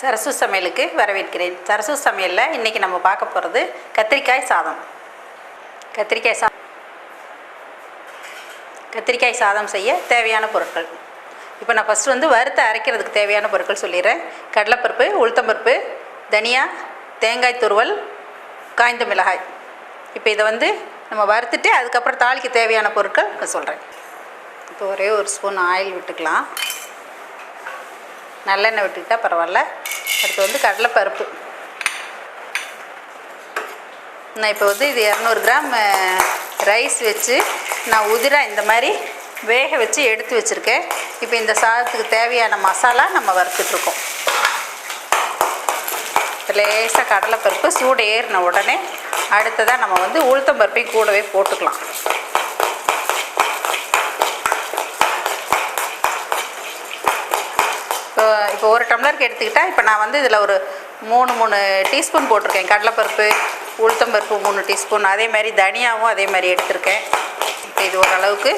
சரசு சமையலுக்கு வரவேற்கிறேன். சரசு சமையலில் இன்றைக்கி நம்ம பார்க்க போகிறது கத்திரிக்காய் சாதம். கத்திரிக்காய் சா கத்திரிக்காய் சாதம் செய்ய தேவையான பொருட்கள். இப்போ நான் ஃபஸ்ட் வந்து வறுத்து அரைக்கிறதுக்கு தேவையான பொருட்கள் சொல்லிடுறேன். கடலைப்பருப்பு உளுத்தம்பருப்பு தனியா தேங்காய் துருவல் காய்ந்த மிளகாய். இப்போ இதை வந்து நம்ம வறுத்துட்டு அதுக்கப்புறம் தாளிக்கு தேவையான பொருட்கள் நான் சொல்கிறேன் இப்போ ஒரே ஒரு ஸ்பூன் ஆயில் விட்டுக்கலாம். நல்லெண்ணெய் விட்டுக்கிட்டால் பரவாயில்ல. அடுத்து வந்து கடலைப்பருப்பு. நான் இப்போ வந்து இது இரநூறு கிராம் ரைஸ் வச்சு நான் உதிரா இந்த மாதிரி வேக வச்சு எடுத்து வச்சுருக்கேன். இப்போ இந்த சாதத்துக்கு தேவையான மசாலா நம்ம வறுத்துட்ருக்கோம். லேசாக கடலைப்பருப்பு சூடு ஏறின உடனே அடுத்ததாக நம்ம வந்து உளுத்தம்பருப்பையும் கூடவே போட்டுக்கலாம். இப்போ ஒரு டம்ளருக்கு எடுத்துக்கிட்டால் இப்போ நான் வந்து இதில் ஒரு மூணு மூணு டீஸ்பூன் போட்டிருக்கேன். கடலைப்பருப்பு உளுத்தம்பருப்பு மூணு டீஸ்பூன். அதே மாதிரி தனியாவும் அதே மாதிரி எடுத்திருக்கேன். இப்போ இது ஓரளவுக்கு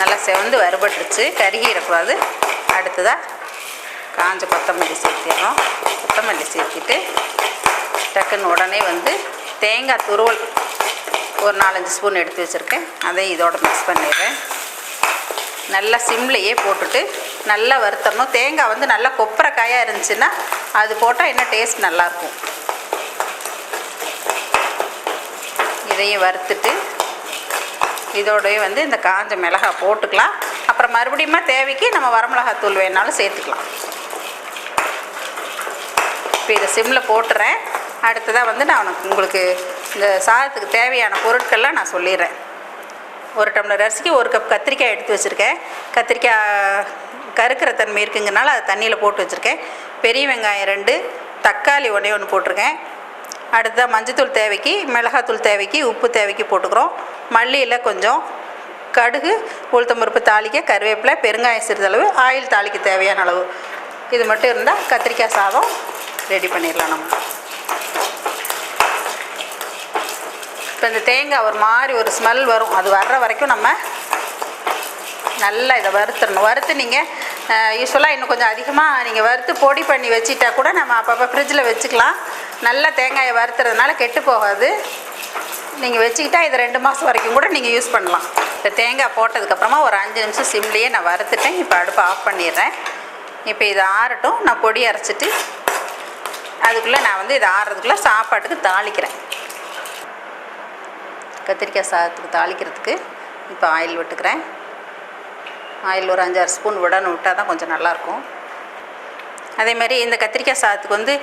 நல்லா செவந்து வறுபட்டுருச்சு. கருகிடக்கூடாது அடுத்ததாக காஞ்ச கொத்தமல்லி சேர்த்திடுறோம். கொத்தமல்லி சேர்த்திட்டு டக்குன்னு உடனே வந்து தேங்காய் துருவல் ஒரு நாலஞ்சு ஸ்பூன் எடுத்து வச்சுருக்கேன். அதை இதோட மிக்ஸ் பண்ணிடுறேன். நல்லா சிம்லையே போட்டுட்டு நல்லா வறுத்தரணும் தேங்காய் வந்து நல்லா கொப்பரை காயாக இருந்துச்சுன்னா அது போட்டால் இன்னும் டேஸ்ட் நல்லாயிருக்கும். இதையும் வறுத்துட்டு இதோடய வந்து இந்த காஞ்ச மிளகாய் போட்டுக்கலாம். அப்புறம் மறுபடியும் தேவைக்கு நம்ம வரமிளகாத்தூள் வேணாலும் சேர்த்துக்கலாம். இப்போ இதை சிம்மில் போட்டுறேன். அடுத்ததாக வந்து நான் உனக்கு உங்களுக்கு இந்த சாதத்துக்கு தேவையான பொருட்கள்லாம் நான் சொல்லிடுறேன். ஒரு டம்ளர் அரிசிக்கு ஒரு கப் கத்திரிக்காய் எடுத்து வச்சுருக்கேன். கத்திரிக்காய் கருக்கிற தன்மை இருக்குங்கிறனால அதை தண்ணியில் போட்டு வச்சுருக்கேன். பெரிய வெங்காயம் ரெண்டு தக்காளி ஒன்றே ஒன்று போட்டிருக்கேன். அடுத்ததாக மஞ்சத்தூள் தேவைக்கு மிளகாத்தூள் தேவைக்கு உப்பு தேவைக்கு போட்டுக்கிறோம். மல்லியில் கொஞ்சம் கடுகு உளுத்தம்பருப்பு தாளிக்க கருவேப்பிலை பெருங்காயம் சிறிதளவு ஆயில் தாளிக்க தேவையான அளவு. இது மட்டும் இருந்தால் கத்திரிக்காய் சாதம் ரெடி பண்ணிடலாம் நம்ம. இப்போ இந்த தேங்காய் ஒரு மாதிரி ஒரு ஸ்மெல் வரும். அது வர்ற வரைக்கும் நம்ம நல்லா இதை வறுத்துடணும். வறுத்து நீங்கள் யூஸ்வலாக இன்னும் கொஞ்சம் அதிகமாக நீங்கள் வறுத்து பொடி பண்ணி வச்சுட்டா கூட நம்ம அப்பப்போ ஃப்ரிட்ஜில் வச்சுக்கலாம். நல்லா தேங்காயை வறுத்துறதுனால கெட்டு போகாது. நீங்கள் வச்சுக்கிட்டா இது ரெண்டு மாதம் வரைக்கும் கூட நீங்கள் யூஸ் பண்ணலாம். இந்த தேங்காய் போட்டதுக்கப்புறமா ஒரு அஞ்சு நிமிஷம் சிம்லேயே நான் வறுத்துட்டேன். இப்போ அடுப்பு ஆஃப் பண்ணிடுறேன். இப்போ இது ஆறட்டும். நான் பொடி அரைச்சிட்டு அதுக்குள்ளே நான் வந்து இது ஆறுறதுக்குள்ளே சாப்பாட்டுக்கு தாளிக்கிறேன். கத்திரிக்காய் சாதத்துக்கு தாளிக்கிறதுக்கு இப்போ ஆயில் விட்டுக்கிறேன். ஆயில் ஒரு அஞ்சாறு ஸ்பூன் விடணும் விட்டால் தான் கொஞ்சம் நல்லாயிருக்கும். அதே மாதிரி இந்த கத்திரிக்காய் சாதத்துக்கு வந்து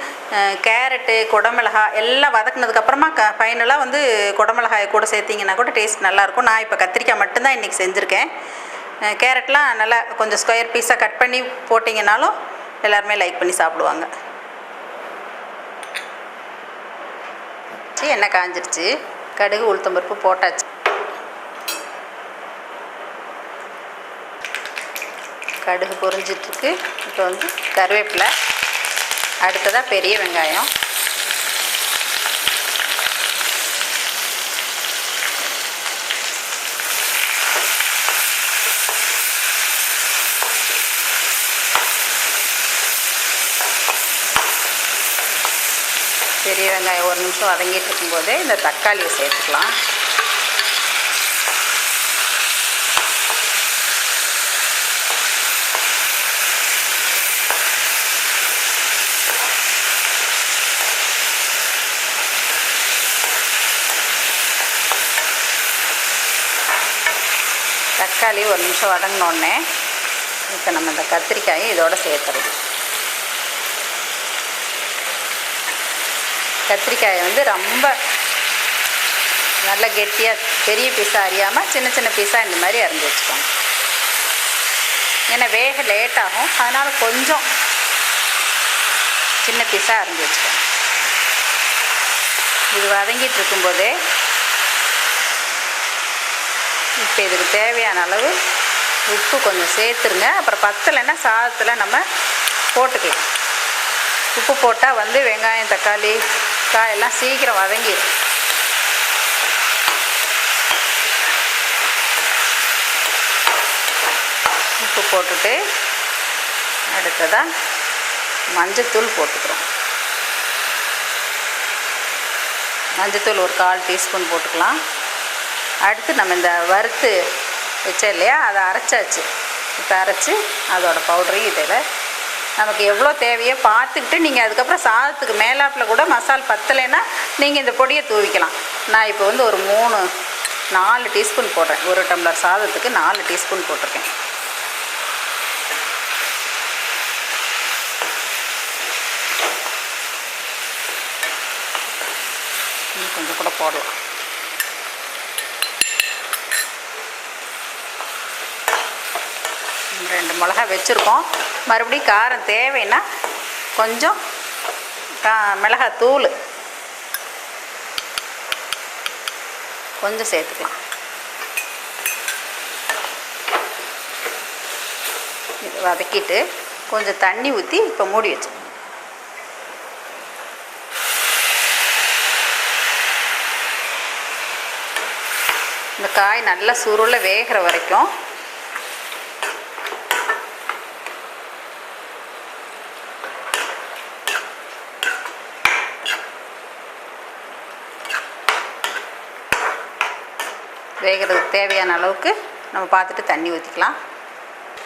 கேரட்டு குடமிளகாய் எல்லாம் வதக்குனதுக்கப்புறமா க ஃபைனலாக வந்து குடமிளகாயை கூட சேர்த்திங்கன்னா கூட டேஸ்ட் நல்லாயிருக்கும். நான் இப்போ கத்திரிக்காய் மட்டும்தான் இன்றைக்கி செஞ்சுருக்கேன். கேரட்லாம் நல்லா கொஞ்சம் ஸ்கொயர் பீஸாக கட் பண்ணி போட்டிங்கனாலும் எல்லாருமே லைக் பண்ணி சாப்பிடுவாங்க. சரி, எண்ணெய் காஞ்சிருச்சு. கடுகு உளுத்தம்பருப்பு போட்டாச்சு. கடுகு பொரிஞ்சிட்ருக்கு இப்போ வந்து கருவேப்பிலை அடுத்ததாக பெரிய வெங்காயம். பெரிய வெங்காயம் ஒரு நிமிஷம் வதங்கிட்டு இருக்கும்போது இந்த தக்காளியை சேர்த்துக்கலாம். தக்காளி ஒரு நிமிஷம் வதங்கினோடனே இப்போ நம்ம இந்த கத்திரிக்காயை இதோட சேர்த்துறது கத்திரிக்காயை வந்து ரொம்ப நல்ல கெட்டியாக பெரிய பீஸாக அறியாமல் சின்ன சின்ன பீஸாக இந்த மாதிரி அரிஞ்சு வச்சுக்கோங்க. ஏன்னா வேக லேட் ஆகும். அதனால் கொஞ்சம் சின்ன பீஸாக அரிஞ்சு வச்சுக்கோங்க. இது வதங்கிட்டு இருக்கும்போதே இப்போ இதுக்கு தேவையான அளவு உப்பு கொஞ்சம் சேர்த்துருங்க. அப்புறம் பத்தலைன்னா சாதத்தில் நம்ம போட்டுக்கலாம். உப்பு போட்டால் வந்து வெங்காயம் தக்காளி காயெல்லாம் சீக்கிரம் வதங்கிடும் உப்பு போட்டுட்டு அடுத்ததாக மஞ்சத்தூள் போட்டுக்கிறோம். மஞ்சத்தூள் ஒரு கால் டீஸ்பூன் போட்டுக்கலாம். அடுத்து நம்ம இந்த வறுத்து வச்சோம் இல்லையா அதை அரைச்சாச்சு. இப்போ அரைச்சி அதோட பவுடரையும் இதில் நமக்கு எவ்வளோ தேவையோ பார்த்துக்கிட்டு நீங்கள் அதுக்கப்புறம் சாதத்துக்கு மேலாப்பில் கூட மசால் பத்தலைன்னா நீங்கள் இந்த பொடியை தூவிக்கலாம். நான் இப்போ வந்து ஒரு மூணு நாலு டீஸ்பூன் போடுறேன். ஒரு டம்ளர் சாதத்துக்கு நாலு டீஸ்பூன் போட்டிருக்கேன். கொஞ்சம் கூட போடலாம். ரெண்டு மிளகா வச்சுருக்கோம். மறுபடியும் காரம் தேவைன்னா கொஞ்சம் கா மிளகாய் தூள் கொஞ்சம் சேர்த்துக்கலாம். இது வதக்கிட்டு கொஞ்சம் தண்ணி ஊற்றி இப்போ மூடி வச்சு இந்த காய் நல்லா சுருளை வேகிற வரைக்கும் வேகிறதுக்கு தேவையான அளவுக்கு நம்ம பார்த்துட்டு தண்ணி ஊற்றிக்கலாம்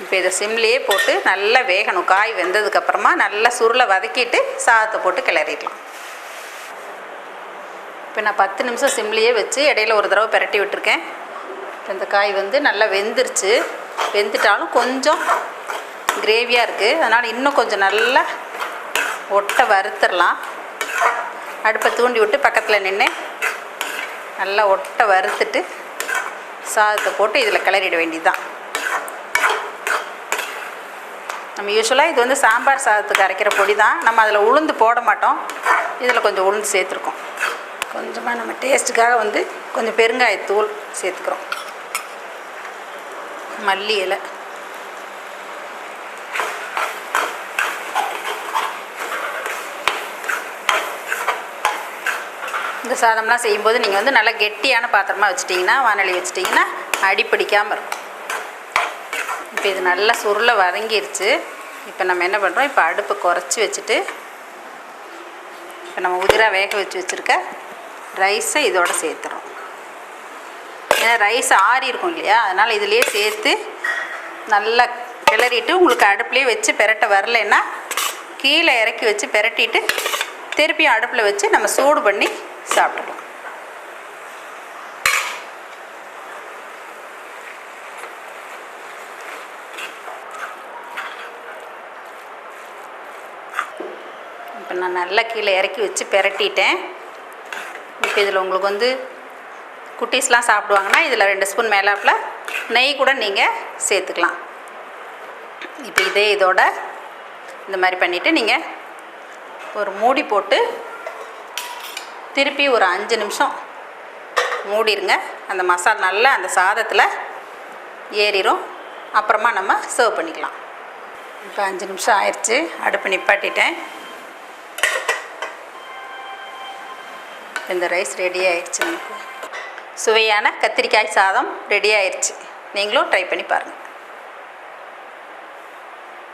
இப்போ இதை சிம்லேயே போட்டு நல்லா வேகணும். காய் வெந்ததுக்கப்புறமா நல்லா சுருளை வதக்கிட்டு சாதத்தை போட்டு கிளறிடலாம். இப்போ நான் பத்து நிமிஷம் சிம்லேயே வச்சு இடையில ஒரு தடவை பிரட்டி விட்டுருக்கேன். இப்போ இந்த காய் வந்து நல்லா வெந்துருச்சு. வெந்துட்டாலும் கொஞ்சம் கிரேவியாக இருக்குது அதனால் இன்னும் கொஞ்சம் நல்லா ஒட்டை வறுத்துடலாம். அடுப்பை தூண்டி விட்டு பக்கத்தில் நின்று நல்லா ஒட்டை வறுத்துட்டு சாதத்தை போட்டு இதில் கிளறிட வேண்டியதுதான். நம்ம யூஸ்வலாக இது வந்து சாம்பார் சாதத்துக்கு அரைக்கிற பொடி தான் நம்ம அதில் உளுந்து போட மாட்டோம். இதில் கொஞ்சம் உளுந்து சேர்த்துருக்கோம். கொஞ்சமாக நம்ம டேஸ்ட்டுக்காக வந்து கொஞ்சம் பெருங்காயத்தூள் சேர்த்துக்கிறோம். மல்லி இலை. சாதம்லாம் செய்யும்போது நீங்கள் வந்து நல்லா கெட்டியான பாத்திரமாக வச்சுட்டிங்கன்னா வானொலி வச்சுட்டிங்கன்னா அடி பிடிக்காமல் இருக்கும். இப்போ இது நல்லா சுருளை வதங்கிருச்சு. இப்போ நம்ம என்ன பண்ணுறோம் இப்போ அடுப்பை குறைச்சி வச்சுட்டு இப்போ நம்ம உதிராக வேக வச்சு வச்சுருக்க ரைஸை இதோட சேர்த்துறோம். ஏன்னா ரைஸ் ஆறி இருக்கும் இல்லையா? அதனால் இதுலேயே சேர்த்து நல்லா கிளறிட்டு உங்களுக்கு அடுப்புலேயே வச்சு பெரட்ட வரலைன்னா கீழே இறக்கி வச்சு பெரட்டிட்டு திருப்பியும் அடுப்பில் வச்சு நம்ம சூடு பண்ணி சாப்பிட்டுக்கலாம் இப்போ நான் நல்லா கீழே இறக்கி வச்சு பெரட்டிட்டேன். இப்போ இதில் உங்களுக்கு வந்து குட்டீஸ்லாம் சாப்பிடுவாங்கன்னா இதில் ரெண்டு ஸ்பூன் மேலாப்பில் நெய் கூட நீங்கள் சேர்த்துக்கலாம். இப்போ இதே இதோட இந்த மாதிரி பண்ணிவிட்டு நீங்கள் ஒரு மூடி போட்டு திருப்பி ஒரு அஞ்சு நிமிஷம் மூடிடுங்க அந்த மசாலா நல்லா அந்த சாதத்தில் ஏறிடும் அப்புறமா நம்ம சர்வ் பண்ணிக்கலாம். இப்போ அஞ்சு நிமிஷம் ஆயிடுச்சு அடுப்பு நிப்பாட்டிட்டேன். இந்த ரைஸ் ரெடி ஆயிடுச்சு நமக்கு. சுவையான கத்திரிக்காய் சாதம் ரெடி ஆயிடுச்சு நீங்களும் ட்ரை பண்ணி பாருங்கள்